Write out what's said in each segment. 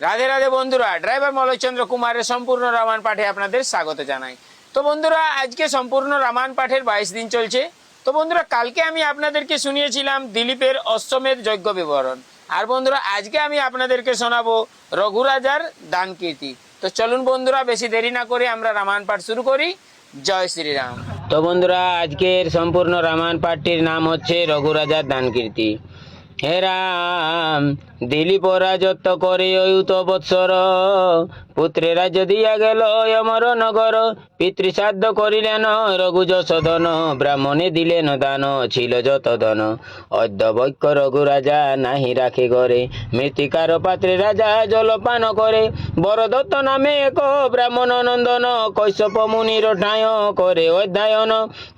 রাধে রাধে বন্ধুরা, ড্রাইভার মলয়চন্দ্র কুমারের সম্পূর্ণ রামায়ণ পাঠে আপনাদের স্বাগত জানাই। তো বন্ধুরা, আজকে সম্পূর্ণ রামায়ণ পাঠের বাইশ দিন চলছে। তো বন্ধুরা, কালকে আমি আপনাদেরকে শুনিয়েছিলাম দিলীপের অশ্বমেধ যজ্ঞ বিবরণ। আর বন্ধুরা, আজকে আমি আপনাদেরকে শোনাবো রঘুরাজার দান কীর্তি। তো চলুন বন্ধুরা, বেশি দেরি না করে আমরা রামায়ণ পাঠ শুরু করি। জয় শ্রীরাম। তো বন্ধুরা, আজকের সম্পূর্ণ রামায়ণ পাঠটির নাম হচ্ছে রঘুরাজার দান কীর্তি। হে রাম দিলীপ রাজত্ব করে অয়ুত বৎসর। পুত্রে রাজ্য দিয়া গেল অমর নগর। পিতৃসাধ্য করিলেন রঘু যশোধন ব্রাহ্মণে দিলেন দান, ছিল যত ধন। অদ্য বৈক্য রঘু রাজা নাহি রাখে ঘরে, মৃত্তিকার পাত্রে রাজা জলপান করে। বরদত্ত নামে এক ব্রাহ্মণ নন্দন, কৈশপ মুনির ঠায় করে অধ্যায়ন।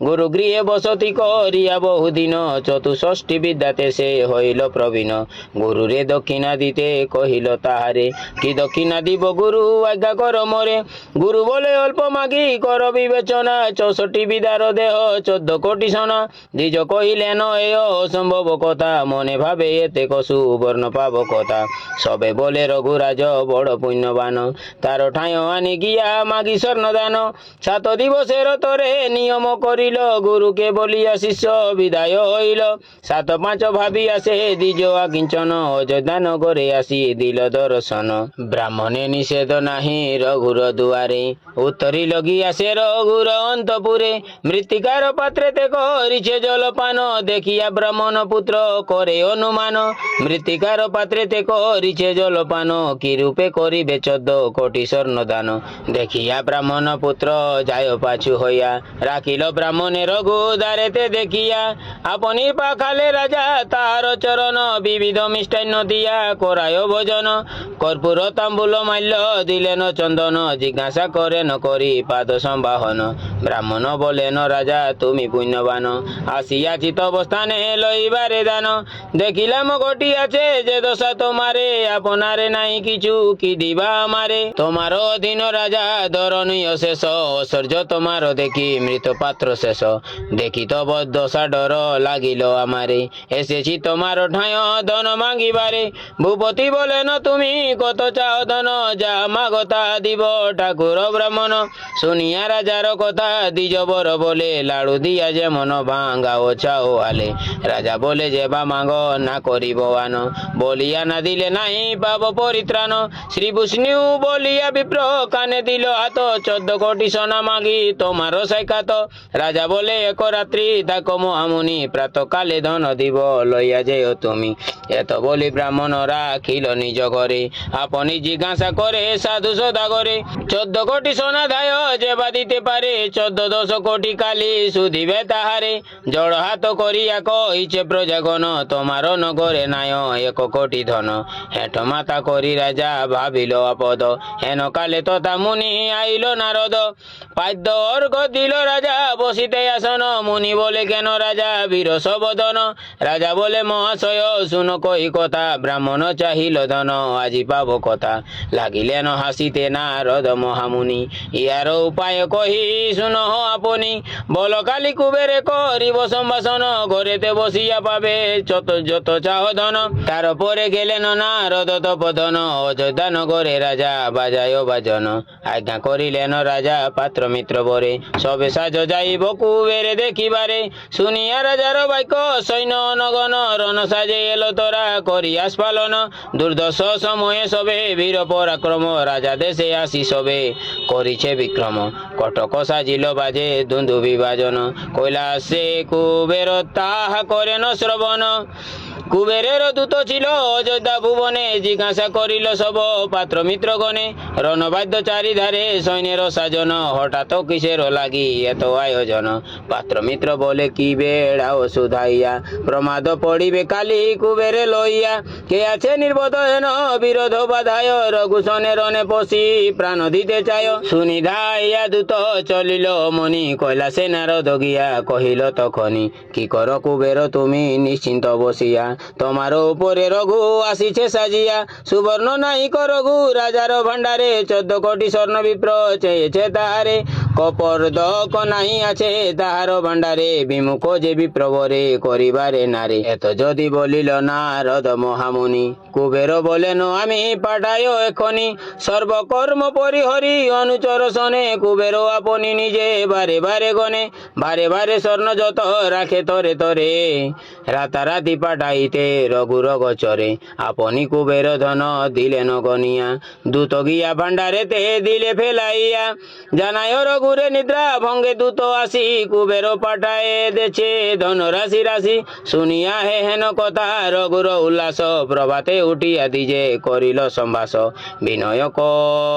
গুরু গৃহে বসতি করিয়া বহুদিন চতুষষ্ঠী বিদ্যাতে সে হইল প্রবীণ। গুরুরে দক্ষিণা দিতে কহিল তাহারে, কি দক্ষিণা দিব গুরু? আজ্ঞা কর মোরে। গুরু বলে, অল্প মাগি কর বিবেচনা। চৌষট্টি বিদার দেহ, চোদ্দ কোটি সোনা। দ্বিজ কহিলেন এ অসম্ভব কথা। মনে ভাবে এতে কসু বর্ণ পাব কথা। সবে বলে, রঘুরাজ, বড় পুণ্যবান। তার ঠাঁয় আনি গিয়া মাগি স্বর্ণদান। সাত দিবসের তরে নিয়ম করিল, গুরুকে বলিয়া শিষ্য বিদায় হইল। সাত পাঁচ ভাবিয়া সে দ্বিজ আকিঞ্চন। অযোধ্যা নগরে আসি, দিল দর্শন। ব্রাহ্মণে নিষেধ নাহি, রঘুর দুয়ারে। উত্তরি লগিয়া সে রঘুর অন্তপুরে। মৃত্তিকার পাত্রে তে করিছে জলপান। দেখিয়া ব্রাহ্মণ পুত্র করে অনুমান। মৃত্তিকার পাত্রে তে করিছে জলপান। কি রূপে করিবে চোদ্দ কোটি স্বর্ণদান। দেখিয়া ব্রাহ্মণ পুত্র যায় পাছু হইয়া। রাখিল ব্রাহ্মণে রঘু দ্বারেতে দেখিয়া, আপনি পাখালে রাজা তার চরণ বিবিধ মিষ্টান্ন দিয়া করায় ভোজন। কর্পূর তাম্বুল মাল্য দিলেন চন্দন, জিজ্ঞাসা করেন, করি পাদ সম্বাহন। ব্রাহ্মণ বলেন, রাজা, তুমি পুণ্যবান। আসিয়াছি তব স্থানে লইবারে দান। দেখিলাম ঘটিয়াছে যে দশা তোমারে, আপনারে নাই কিছু, কি দিবা আমারে? তোমার অধীন রাজা, ধরণীয় শেষ, ঐশ্বর্য তোমার দেখি মৃত পাত্র শেষ। দেখি তব দশা ডর লাগিল আমারে। এসেছি তোমার ঠায়, ধন মাগিবারে। ভূপতি বলেন তুমি কত চাও ধন যা মাগতা দিব ঠাকুর ব্রাহ্মণ। শুনিয়া রাজার কথা দ্বিজ বর বলে, লাড়ু দিয়া যেমন ভাঙ্গা ও চাও আলে। রাজা বলে যে বা মাগ, না করিব আন। বলিয়া না দিলে নাই পাব পরিত্রাণ। শ্রী বিষ্ণু বলিয়া বিপ্র কানে দিল হাত। চোদ্দ কোটি সোনা মাগি তোমার সাইকাত রাজা বলে, এক রাত্রি থাকো মহামুনি প্রাত কালে ধন দিব, লইয়া যেও তুমি। এত বলি ব্রাহ্মণ রাখিল নিজ ঘরে। আপনি জিজ্ঞাসা করে সাধু সদা করে, চোদ্দ কোটি সোনা ধায় যে দিতে পারে? চোদ্দ দশ কোটি কালি সুদিবে তাহারে। জড় হাত করিয়া কইছে প্রজাগণ, তোমার নগরে নায় এক কোটি ধন। হেঠ মাতা করি রাজা ভাবিল আপদ হেন কালে তথা মুনি আইল নারদ। পাদ্য অর্ঘ দিল রাজা, বসিতে আসন। মুনি বলে, কেন রাজা বীর সবদন রাজা বলে, মহাশয়, শুন কই কথা। ব্রাহ্মণ চাহিল ধন, আজি পাব কথা। লাগিলেন হাসিতে নারদ মহামুনি। ইয়ার উপায় কহি শুন আপনি। বল কালি কুবেরে করিব সম্ভাষণ ঘরেতে বসিয়া পাবে যত যত চাহ ধন। তারপরে গেলেন নারদ তপধন অযোধ্যা নগরে রাজা বাজায় বাজন। আজ্ঞা করিলেন রাজা পাত্র মিত্র বরে সবে সাজ যাইব কুবেরে দেখিবারে শুনিয়া রাজার বাক্য, সৈন্য নগন রণ সাজে এলো তোরা করিয়াস পালন দুর্দশ সময়ে সবে, বীর পরাক্রম, রাজা দেশে আসি সবে। করিছে বিক্রম, কটক সাজিল বাজে দুন্দু বিভাজন। কৈলাসে কুবের তাহা করেন শ্রবণ। কুবেরের দূত ছিল অযোধ্যা ভুবনে, জিজ্ঞাসা করিল, সব পাত্র মিত্রগণে রণবাদ্য চারিধারে সৈন্যের সাজন, হঠাৎ কিসের লাগি এত আয়োজন? পাত্র মিত্র বলে, কি বেড়া ও সুধাইয়া প্রমাদ পড়িবে কালি কুবেরে লইয়া। কে আছে নির্বোধ হেন বিরোধ বাধায় রঘুসনে রণে পশি প্রাণ দিতে চায়? শুনি ধাইয়া দূত চলিল মনি কৈলাসে নারদ গিয়া কহিল তখনি কি কর কুবের, তুমি নিশ্চিন্ত বসিয়া তোমার উপরে রঘু আসিছে সাজিয়া, সুবর্ণ নাই রঘু, রাজার ভান্ডারে চোদ্দ কোটি স্বর্ণ বিপ্র চেয়েছে তাহারে। কপর্দক নাই আছে তাহার ভাণ্ডারে, বিমুখ যে বিপ্রবরে করিবারে নারে। এত যদি বলিল নারদ মহামুনি, কুবের বলেন, আমি পাঠায় এখনি সর্বকর্ম পরিহরি অনুচর সনে কুবের আপনি নিজে বারে বারে গনে। বারে বারে স্বর্ণ যত রাখে তরে তরে। রাতারাতি পাঠাইতে রঘুর গচরে আপনি কুবের ধন দিলেন গনিয়া। দূত গিয়া ভাণ্ডারেতে দিলে ফেলাইয়া। জানায় রঘুরে নিদ্রা ভঙ্গে দূত আসি, কুবের পাঠায়ে দেছে ধন রাশি রাশি। শুনিয়া হে হেন কথা, রঘুর উল্লাস প্রভাতে উঠিয়া দিজে করিল সম্ভাস বিনয়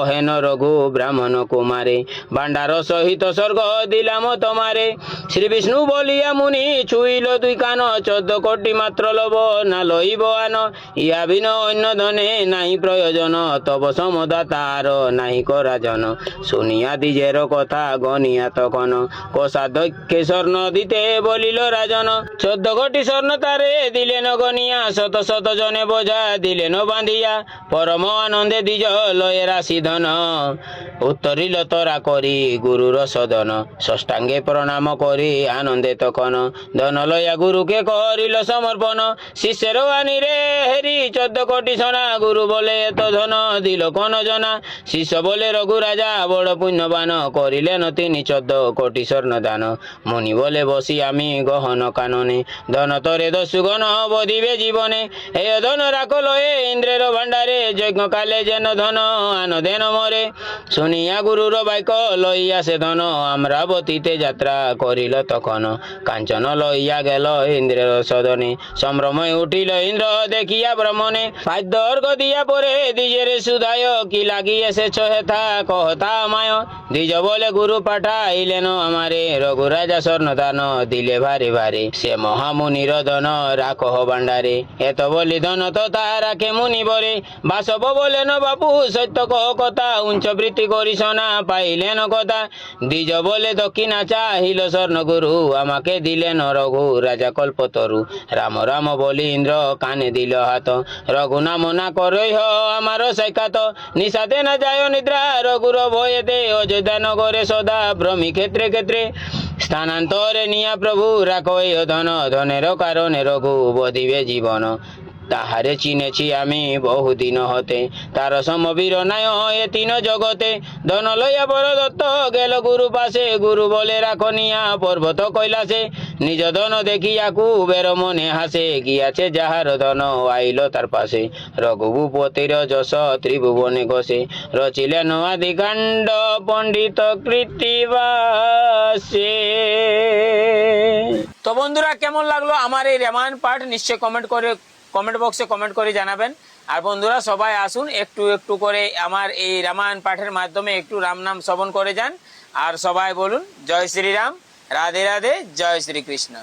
হেন রঘু ব্রাহ্মণ কুমারে, ভাণ্ডার সহিত স্বর্গ দিলাম তোমারে। শ্রী বিষ্ণু বলিয়া মুনি ছুইল দুই কান, চোদ্দ কোটি মাত্র লব না লইব আন ইয়া বিন অন্য ধনে নাই প্রয়োজন তব সমদা তার নাই করা জন শুনিয়া দিজের কথা গনিয়া তখন কোষাধ্যক্ষে স্বর্ণ দিতে বলিল রাজন চোদ্দ কোটি স্বর্ণ তারে দিলেন গনিয়া শত শত জনে বোঝা দিলেন বাঁধিয়া পরম আনন্দে দিজ লয়ে রাশি ধন উত্তরিল তোরা করি গুরুর সদন ষষ্ঠাঙ্গে প্রণাম করি আনন্দে তখন ধন লয়া গুরুকে করিল সমর্পণ শিষ্যের আনিরে হেরি, চোদ্দ কোটি সোনা, গুরু বলে এত ধন দিল কোন জনা। শিষ্য বলে রঘু রাজা বড় পুণ্যবান, করিলেন তিনি চোদ্দ কোটি স্বর্ণ দান মুনি বলে, বসি আমি গহন কাননে। ধন তরে দস্যুগণ বধিবে জীবনে। এই ধন রাখো লয়ে, ইন্দ্রের ভাণ্ডারে। যজ্ঞ কালে যেন ধন আন দেন মরে। শুনিয়া গুরুর বাইক লইয়া সে ধন আমরাবতীতে যাত্রা করিল তখন। কাঞ্চন লইয়া গেল ইন্দ্রের সদনে। সম্ভ্রমে উঠিল ইন্দ্র, দেখিয়া ভ্রমণে খাদ্য অর্ঘ দিয়া পরে দ্বিজের সুদায় কি লাগিয়েছে হেথা কহতা মায় দ্বিজ বলে গুরু পাঠাইলেন আমারে, রঘুরাজা স্বর্ণ দান দিলে ভারে ভারে, সে মহামুনির ধন রাখহ ভাণ্ডারে। এত বলি ধন তো তা রাখে মুনি বরে বাসব বলেন বাপু, সত্য কহ কথা, উঞ্চ বৃত্তি করিস না পাইলেন কথা। দ্বিজ বলে দক্ষিণা চাহিল স্বর্ণ গুরু আমাকে দিলেন রঘু রাজা কল্পতরু। রাম রাম বলি ইন্দ্র কানে দিল হাত। রঘুনা মনা করই হ আমার সাক্ষাত নিশাতে না যায় নিদ্রা রঘুর ভয়েতে অযোধ্যা নগরে সদা ভ্রমি ক্ষেত্রে ক্ষেত্রে। স্থানান্তরে নিয়া প্রভু, রাখো ধন, ধনের কারণে রঘু বধিবে জীবন। তাহারে চিনেছি আমি বহুদিন হতে। তার সমবীর নায় এ তিন জগতে। ধন লইয়া দত্ত গেল গুরু পাশে। গুরু বলে, রাখো নিয়া পর্বত কৈলাসে। নিজ ধন দেখিয়া কুবের মনে হাসে। গিয়াছে যাহার ধন, আইল তার পাশে। রঘুভূপতির যশ ত্রিভুবনে ঘষে। রচিলেন আদিকাণ্ড পণ্ডিত কৃত্তিবাসে। তো বন্ধুরা, কেমন লাগল আমার এই রামায়ণ পাঠ? নিশ্চয় কমেন্ট করে কমেন্ট বক্সে কমেন্ট করে জানাবেন। আর বন্ধুরা, সবাই আসুন, একটু একটু করে আমার এই রামায়ণ পাঠের মাধ্যমে একটু রাম নাম শ্রবণ করে যান। আর সবাই বলুন, জয় শ্রীরাম, রাধে রাধে, জয় শ্রীকৃষ্ণ।